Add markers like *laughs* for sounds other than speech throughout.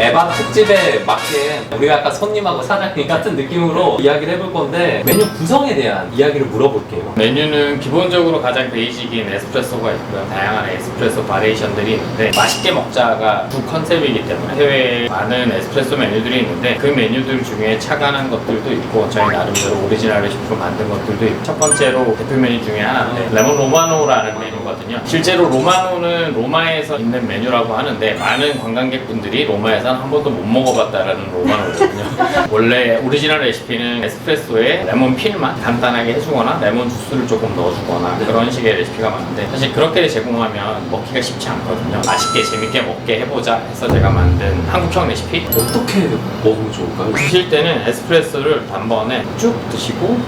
에바 특집에 맞게 우리가 약간 손님하고 사장님 같은 느낌으로 이야기를 해볼 건데 메뉴 구성에 대한 이야기를 물어볼게요. 메뉴는 기본적으로 가장 베이직인 에스프레소가 있고요. 다양한 에스프레소 바리에이션들이 있는데 맛있게 먹자가 주 컨셉이기 때문에 해외에 많은 에스프레소 메뉴들이 있는데 그 메뉴들 중에 착안한 것들도 있고 저희 나름대로 오리지널 레시피로 만든 것들도 있고 첫 번째로 대표 메뉴 중에 하나인데 레몬 로마노라는 메뉴거든요. 실제로 로마노는 로마에서 있는 메뉴라고 하는데 많은 관광객분들이 로마에서 는한 번도 못 먹어봤다라는 로마노거든요. *laughs* 원래 오리지널 레시피는 에스프레소에 레몬 필만 간단하게 해주거나 레몬 주스를 조금 넣어주거나 그런 식의 레시피가 많은데 사실 그렇게 제공하면 먹기가 쉽지 않거든요. 맛있게 재밌게 먹게 해보자 해서 제가 만든 한국형 레시피. 어떻게 먹으면 좋을까요? 드실 때는 에스프레소를 단번에 쭉 드시고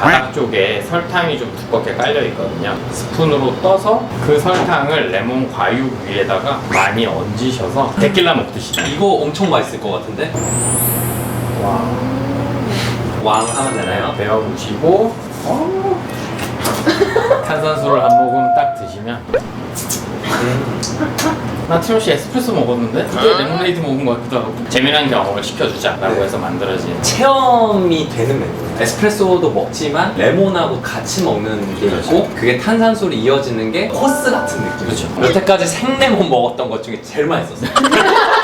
바닥 쪽에 설탕이 좀 두껍게 깔려 있거든요. 스푼으로 떠서 그 설탕을 레몬 과육 위에다가 많이 얹으셔서 데킬라 먹듯이. 이거 엄청 맛있을 것 같은데? 와. 왕 하면 되나요? 무시고 *laughs* 어. 탄산수를 한 모금 딱 드시면. 나 티모시 에스프레소 먹었는데? 그때 레모네이드 먹은 것 같기도 하고. 재미난 경험을 시켜주자라고 해서 만들어진. 체험이 되는 메뉴. 에스프레소도 먹지만 레몬하고 같이 먹는 게 있고 그게 탄산수로 이어지는 게 코스 같은 느낌. 그렇죠. 여태까지 생레몬 먹었던 것 중에 제일 맛있었어요. *laughs*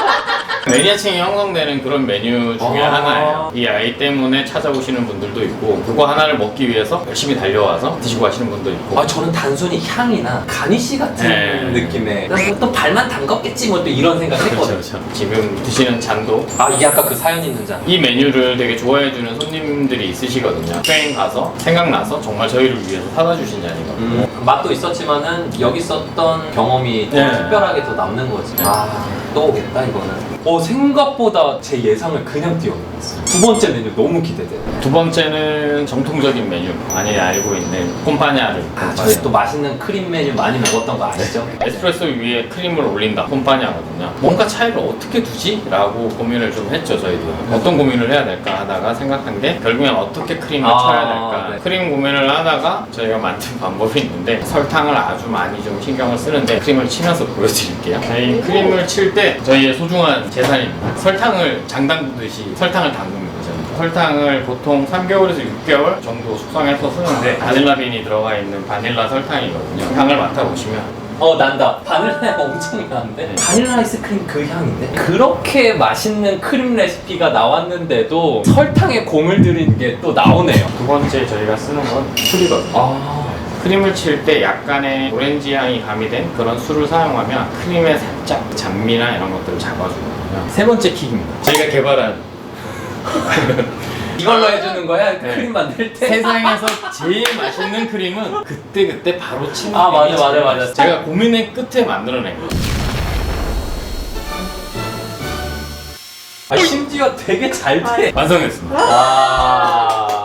매니아층이 형성되는 그런 메뉴 중에 아. 하나예요. 이 아이 때문에 찾아오시는 분들도 있고 그거 하나를 먹기 위해서 열심히 달려와서 드시고 가시는 분도 있고 아 저는 단순히 향이나 가니쉬 같은 네. 느낌의 그냥 또 발만 담갔겠지 뭐 또 이런 생각 그렇죠, 했거든요. 그렇죠. 지금 드시는 잔도 아 이게 아까 그 사연 있는 잔. 이 메뉴를 되게 좋아해주는 손님들이 있으시거든요. 스페인 가서 생각나서 정말 저희를 위해서 사다 주신 잔이거든요. 음, 맛도 있었지만은 여기 썼던 경험이 더 네. 특별하게 더 남는 거지. 네. 아, 또 오겠다 이거는. 어 생각보다 제 예상을 그냥 뛰어넘었어요. 두 번째 메뉴 너무 기대돼. 두 번째는 정통적인 메뉴. 많이 알고 있는 콤파냐를. 아, 저희 또 맛있는 크림 메뉴 많이 먹었던 거 아시죠? 에스프레소 위에 크림을 올린다. 콤파냐거든요. 뭔가 차이를 어떻게 두지? 라고 고민을 좀 했죠 저희도. 어떤 고민을 해야 될까 하다가 생각한 게 결국엔 어떻게 크림을 아, 쳐야 될까. 네. 크림 고민을 하다가 저희가 만든 *laughs* 방법이 있는데 설탕을 아주 많이 좀 신경을 쓰는데 크림을 치면서 보여드릴게요. 저희 크림을 칠 때 저희의 소중한 재산입니다. 설탕을 장담 두듯이 설탕을 담그는 거죠 설탕을 보통 3개월에서 6개월 정도 숙성해서 쓰는데 바닐라빈이 들어가 있는 바닐라 설탕이거든요 향을 맡아보시면 어 난다. 바닐라 향 *laughs* 엄청 나는데 네. 바닐라 아이스크림 그 향인데 그렇게 맛있는 크림 레시피가 나왔는데도 설탕에 공을 들인 게 또 나오네요. 두 번째 저희가 쓰는 건 술이거든요. 아 크림을 칠 때 약간의 오렌지 향이 가미된 그런 술을 사용하면 크림의 살짝 잡미나 이런 것들을 잡아주거든요. 세 번째 킥입니다. 저희가 개발한 *laughs* 이걸로 해주는 거야 네. 크림 만들 때. 세상에서 제일 맛있는 크림은 그때 그때 바로 치는 아, 맞아, 맞아, 맞아. 제가 고민의 끝에 만들어낸 거예요. 아, 심지어 되게 잘 돼. 완성했습니다. 아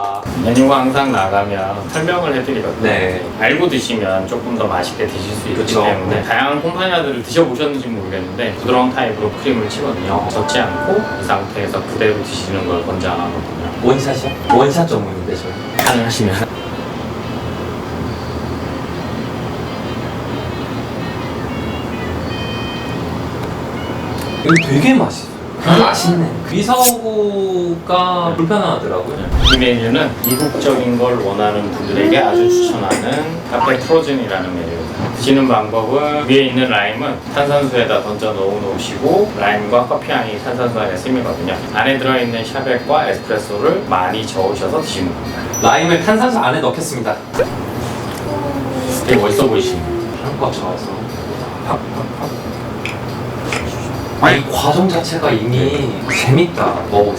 메뉴가 항상 나가면 설명을 해드리거든요. 네. 알고 드시면 조금 더 맛있게 드실 수 있기 그쵸. 때문에 다양한 콤파니아들을 드셔보셨는지 모르겠는데 부드러운 타입으로 크림을 치거든요. 젖지 않고 이 상태에서 그대로 드시는 걸 권장하거든요. 원샷이요? 원샷 전문인데 저희. 가능하시면 이거 되게 맛있어. 맛있네. 미사오구가 불편하더라고요. 이 메뉴는 이국적인 걸 원하는 분들에게 아주 추천하는 카페 프로즌이라는 메뉴입니다. 드시는 방법은 위에 있는 라임은 탄산수에다 던져 넣어 놓으시고 라임과 커피향이 탄산수 안에 스미거든요. 안에 들어있는 샤벳과 에스프레소를 많이 저으셔서 드시는 겁니다. 라임을 탄산수 안에 넣겠습니다. 되게 멋있어 보이시네요. 한껏 좋아서. 아니 과정 자체가 이미 재밌다. 먹어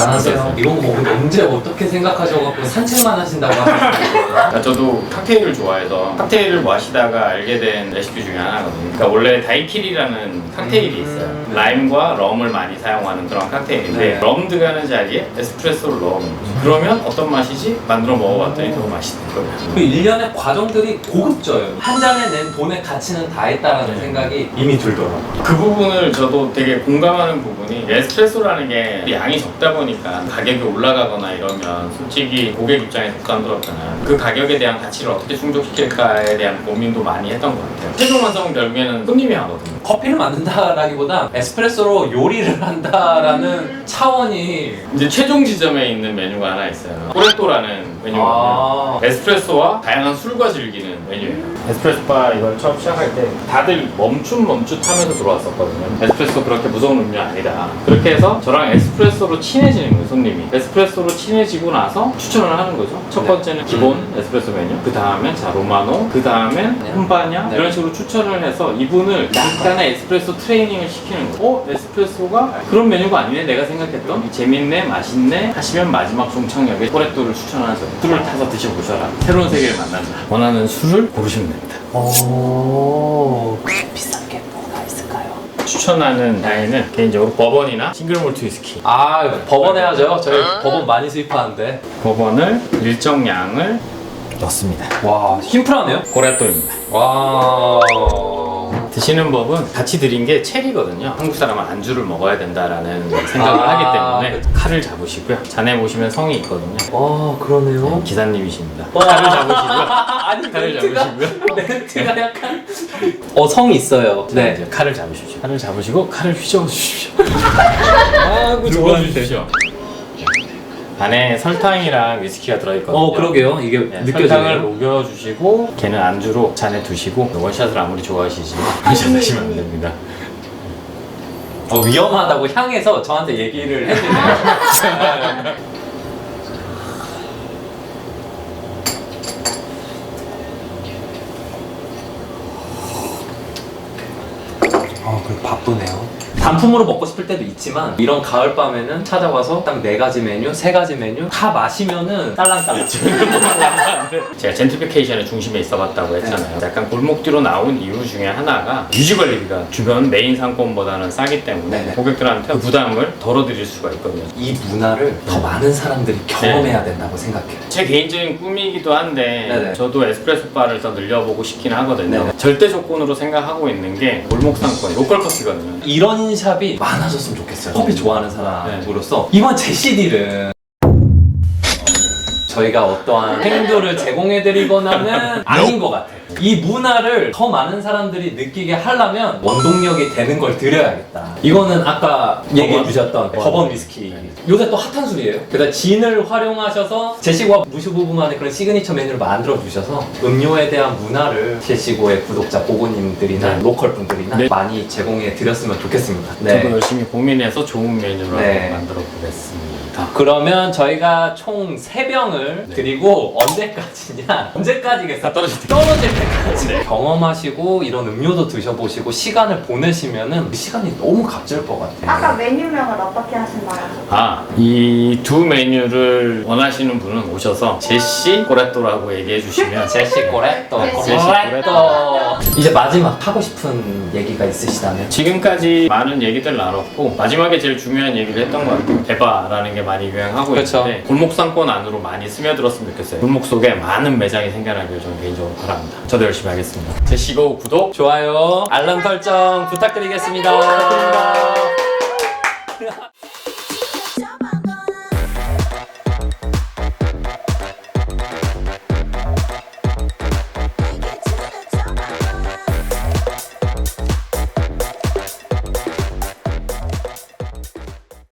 대단하세요. 이런 거 먹으면 언제 어떻게 생각하셔갖고 산책만 하신다고 하셨어요. 그러니까 *laughs* 저도 칵테일을 좋아해서 칵테일을 마시다가 알게 된 레시피 중에 하나거든요. 그러니까 원래 다이킬이라는 칵테일이 있어요. 라임과 럼을 많이 사용하는 그런 칵테일인데 네. 럼 들어가는 자리에 에스프레소를 넣어놓은 거죠. 그러면 어떤 맛이지? 만들어 먹어봤더니 더 맛있더라고요. 그 일련의 과정들이 고급져요. 한 잔에 낸 돈의 가치는 다 했다라는 네. 생각이 이미 들더라고요. 그 부분을 저도 되게 공감하는 부분이 에스프레소라는 게 양이 적다 보니 까 보니까 가격이 올라가거나 이러면 솔직히 고객 입장에서 부담스럽잖아요. 그 가격에 대한 가치를 어떻게 충족시킬까에 대한 고민도 많이 했던 것 같아요. 최종 완성은 결국에는 손님이 하거든요. 커피를 만든다라기보다 에스프레소로 요리를 한다라는 차원이 이제 최종 지점에 있는 메뉴가 하나 있어요. 코레토라는 메뉴거든요. 아. 에스프레소와 다양한 술과 즐기는 메뉴예요. 에스프레소 바 이걸 처음 시작할 때 다들 멈춤 멈춤하면서 들어왔었거든요. 에스프레소 그렇게 무서운 음료 아니다. 그렇게 해서 저랑 에스프레소로 친해지는 거예요, 손님이. 에스프레소로 친해지고 나서 추천을 하는 거죠. 첫 네. 번째는 기본 에스프레소 메뉴, 그 다음엔 자 로마노, 그 다음엔 네. 홈바냐 네. 이런 식으로 추천을 해서 이분을 약간의 에스프레소 트레이닝을 시키는 거예요. 어? 에스프레소가 그런 메뉴가 아니네 내가 생각했던 재밌네 맛있네 하시면 마지막 종착역에 코레토를 추천하죠. 술을 타서 드셔보셔라. 새로운 세계를 만난다. 원하는 술을 고르시면 됩니다. 오 비싼 게 뭐가 있을까요? 추천하는 다이는 개인적으로 버번이나 싱글 몰트 위스키. 아 법원 해야죠 저희 법원 많이 수입하는데 버번을 일정 양을 넣습니다. 와 심플하네요 코레토입니다. 와 드시는 법은 같이 드린 게 체리거든요. 한국 사람은 안주를 먹어야 된다라는 생각을 아, 하기 때문에 칼을 잡으시고요. 잔에 보시면 성이 있거든요. 와 그러네요 기사님이십니다. 와. 칼을 잡으시고요. *laughs* 아니 칼을 멘트가 잡으시고요. 멘트가 약간 *laughs* 어 성이 있어요 네, 네 이제 칼을 잡으십시오. 칼을 잡으시고 칼을 휘저어 주십시오. 아구 좋아 주십시오. 안에 설탕이랑 위스키가 들어있거든요. 어 그러게요 이게 네, 설탕을 느껴져요 녹여주시고 걔는 안주로 잔에 두시고 원샷을 아무리 좋아하시지만 원샷 하시면 안 됩니다. 어, 위험하다고 향해서 저한테 얘기를 해주네요 아, 그 바쁘네요. 단품으로 먹고 싶을 때도 있지만 이런 가을 밤에는 찾아와서 딱 네 가지 메뉴, 세 가지 메뉴 다 마시면은 딸랑딸랑. 제가 젠트리피케이션의 중심에 있어봤다고 했잖아요. 약간 골목 뒤로 나온 이유 중에 하나가 유지 관리비가 주변 메인 상권보다는 싸기 때문에 네네. 고객들한테 그 부담을 덜어드릴 수가 있거든요. 이 문화를 더 많은 사람들이 경험해야 된다고 생각해요. 제 개인적인 꿈이기도 한데 네네. 저도 에스프레소 바를 더 늘려보고 싶긴 하거든요. 네네. 절대 조건으로 생각하고 있는 게 골목 상권, 로컬 커피거든요. 이런 샵이 많아졌으면 좋겠어요. 커피 좋아하는 사람으로서 네. 이번 제시딜은 저희가 어떠한 행도를 제공해드리거나는 *laughs* 아닌 것 같아요. 이 문화를 더 많은 사람들이 느끼게 하려면 원동력이 되는 걸 드려야겠다. 이거는 아까 얘기해 주셨던 버번. 버번 위스키. 요새 또 핫한 술이에요. 그래서 진을 활용하셔서 제시고와 무슈 부부만의 그런 시그니처 메뉴를 만들어 주셔서 음료에 대한 문화를 제시고의 구독자 보고님들이나 네. 로컬 분들이나 네. 많이 제공해 드렸으면 좋겠습니다. 저도 열심히 고민해서 좋은 메뉴로 네. 만들어 보겠습니다. 그러면 저희가 총 3병을 드리고 언제까지냐? *laughs* 언제까지겠어? 다 떨어질 때. 떨어질 때까지 네. 경험하시고 이런 음료도 드셔보시고 시간을 보내시면은 그 시간이 너무 값질 것 같아요. 아까 메뉴명은 어떻게 하신가요? 아, 이 두 메뉴를 원하시는 분은 오셔서 제시 꼬레토라고 얘기해 주시면 *laughs* 제시 꼬레또 제시 꼬레또 이제 마지막 하고 싶은 얘기가 있으시다면 지금까지 많은 얘기들 나눴고 마지막에 제일 중요한 얘기를 했던 것 같아요. 대바라는 게 많이 유행하고 그쵸. 있는데 골목 상권 안으로 많이 스며들었으면 좋겠어요. 골목 속에 많은 매장이 생겨나길 저는 개인적으로 바랍니다. 저도 열심히 하겠습니다. 제 시고 구독 좋아요 알람 설정 부탁드리겠습니다.